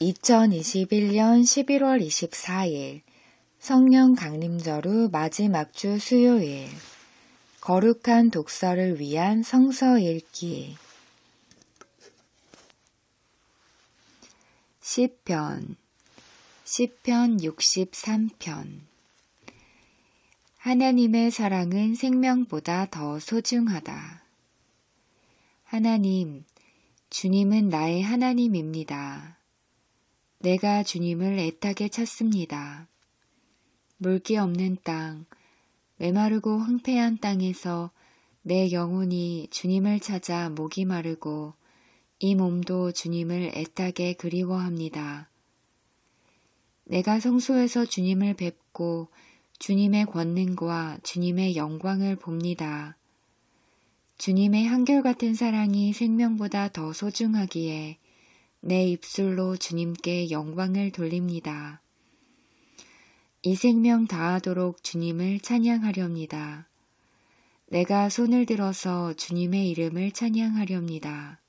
2021년 11월 24일 성령 강림절 후 마지막 주 수요일 거룩한 독서를 위한 성서 읽기 시편 시편 63편 하나님의 사랑은 생명보다 더 소중하다. 하나님, 주님은 나의 하나님입니다. 내가 주님을 애타게 찾습니다. 물기 없는 땅, 메마르고 황폐한 땅에서 내 영혼이 주님을 찾아 목이 마르고 이 몸도 주님을 애타게 그리워합니다. 내가 성소에서 주님을 뵙고 주님의 권능과 주님의 영광을 봅니다. 주님의 한결같은 사랑이 생명보다 더 소중하기에 내 입술로 주님께 영광을 돌립니다. 이 생명 다하도록 주님을 찬양하렵니다. 내가 손을 들어서 주님의 이름을 찬양하렵니다.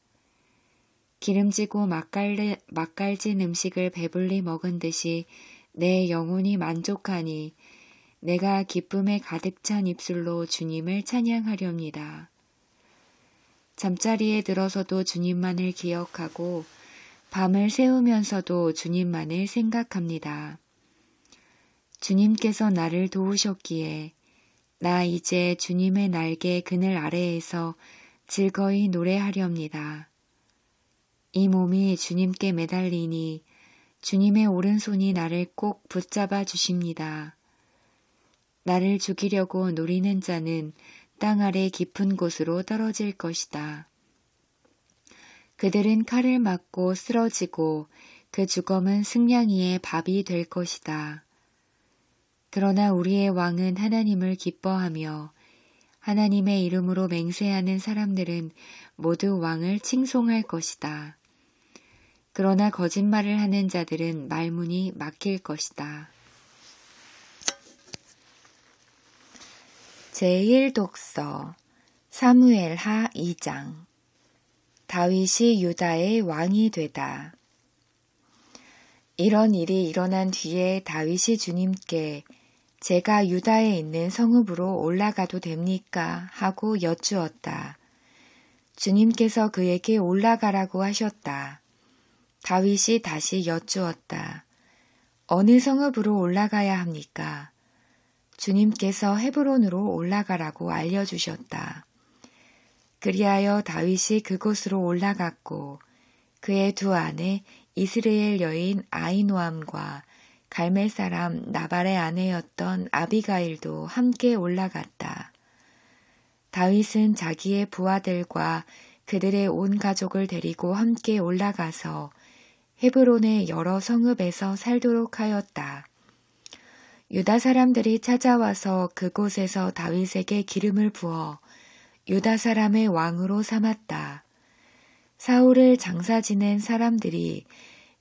기름지고 맛깔, 맛깔진 음식을 배불리 먹은 듯이 내 영혼이 만족하니 내가 기쁨에 가득 찬 입술로 주님을 찬양하렵니다. 잠자리에 들어서도 주님만을 기억하고 밤을 새우면서도 주님만을 생각합니다. 주님께서 나를 도우셨기에 나 이제 주님의 날개 그늘 아래에서 즐거이 노래하렵니다. 이 몸이 주님께 매달리니 주님의 오른손이 나를 꼭 붙잡아 주십니다. 나를 죽이려고 노리는 자는 땅 아래 깊은 곳으로 떨어질 것이다. 그들은 칼을 맞고 쓰러지고 그 주검은 승냥이의 밥이 될 것이다. 그러나 우리의 왕은 하나님을 기뻐하며 하나님의 이름으로 맹세하는 사람들은 모두 왕을 칭송할 것이다. 그러나 거짓말을 하는 자들은 말문이 막힐 것이다. 제1독서 사무엘 하 2장 다윗이 유다의 왕이 되다. 이런 일이 일어난 뒤에 다윗이 주님께 제가 유다에 있는 성읍으로 올라가도 됩니까? 하고 여쭈었다. 주님께서 그에게 올라가라고 하셨다. 다윗이 다시 여쭈었다. 어느 성읍으로 올라가야 합니까? 주님께서 헤브론으로 올라가라고 알려주셨다. 그리하여 다윗이 그곳으로 올라갔고 그의 두 아내 이스라엘 여인 아이노암과 갈멜 사람 나발의 아내였던 아비가일도 함께 올라갔다. 다윗은 자기의 부하들과 그들의 온 가족을 데리고 함께 올라가서 헤브론의 여러 성읍에서 살도록 하였다. 유다 사람들이 찾아와서 그곳에서 다윗에게 기름을 부어 유다 사람의 왕으로 삼았다. 사울을 장사 지낸 사람들이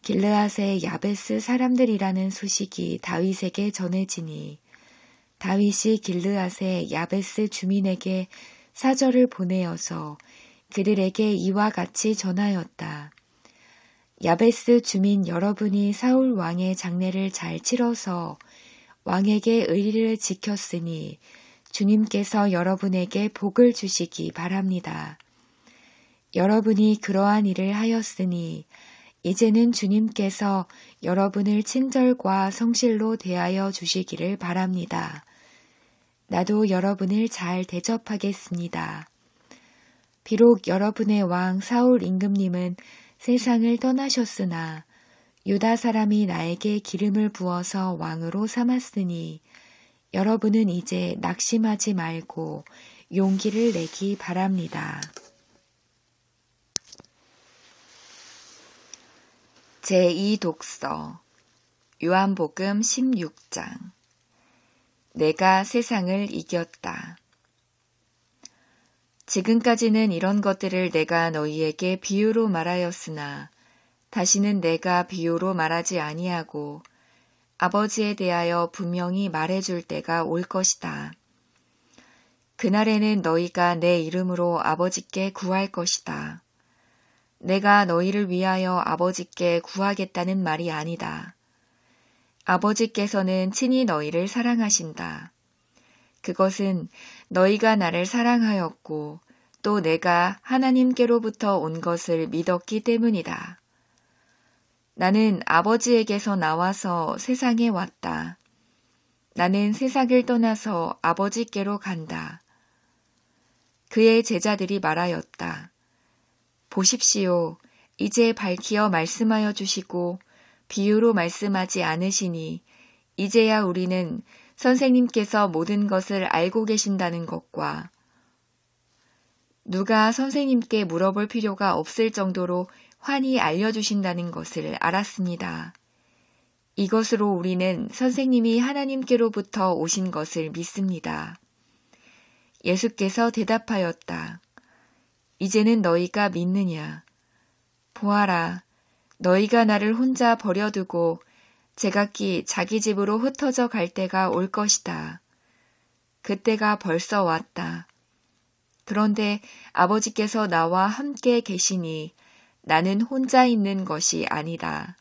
길르앗의 야베스 사람들이라는 소식이 다윗에게 전해지니 다윗이 길르앗의 야베스 주민에게 사절을 보내어서 그들에게 이와 같이 전하였다. 야베스 주민 여러분이 사울 왕의 장례를 잘 치러서 왕에게 의리를 지켰으니 주님께서 여러분에게 복을 주시기 바랍니다. 여러분이 그러한 일을 하였으니 이제는 주님께서 여러분을 친절과 성실로 대하여 주시기를 바랍니다. 나도 여러분을 잘 대접하겠습니다. 비록 여러분의 왕 사울 임금님은 세상을 떠나셨으나 유다 사람이 나에게 기름을 부어서 왕으로 삼았으니 여러분은 이제 낙심하지 말고 용기를 내기 바랍니다. 제2독서 요한복음 16장 내가 세상을 이겼다. 지금까지는 이런 것들을 내가 너희에게 비유로 말하였으나 다시는 내가 비유로 말하지 아니하고 아버지에 대하여 분명히 말해줄 때가 올 것이다. 그날에는 너희가 내 이름으로 아버지께 구할 것이다. 내가 너희를 위하여 아버지께 구하겠다는 말이 아니다. 아버지께서는 친히 너희를 사랑하신다. 그것은 너희가 나를 사랑하였고 또 내가 하나님께로부터 온 것을 믿었기 때문이다. 나는 아버지에게서 나와서 세상에 왔다. 나는 세상을 떠나서 아버지께로 간다. 그의 제자들이 말하였다. 보십시오. 이제 밝히어 말씀하여 주시고 비유로 말씀하지 않으시니 이제야 우리는 선생님께서 모든 것을 알고 계신다는 것과 누가 선생님께 물어볼 필요가 없을 정도로 환히 알려주신다는 것을 알았습니다. 이것으로 우리는 선생님이 하나님께로부터 오신 것을 믿습니다. 예수께서 대답하였다. 이제는 너희가 믿느냐? 보아라, 너희가 나를 혼자 버려두고 제각기 자기 집으로 흩어져 갈 때가 올 것이다. 그때가 벌써 왔다. 그런데 아버지께서 나와 함께 계시니 나는 혼자 있는 것이 아니다.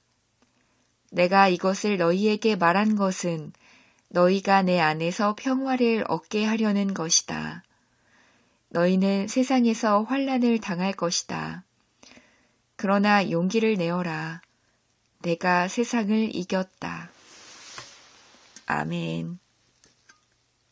내가 이것을 너희에게 말한 것은 너희가 내 안에서 평화를 얻게 하려는 것이다. 너희는 세상에서 환란을 당할 것이다. 그러나 용기를 내어라. 내가 세상을 이겼다. 아멘.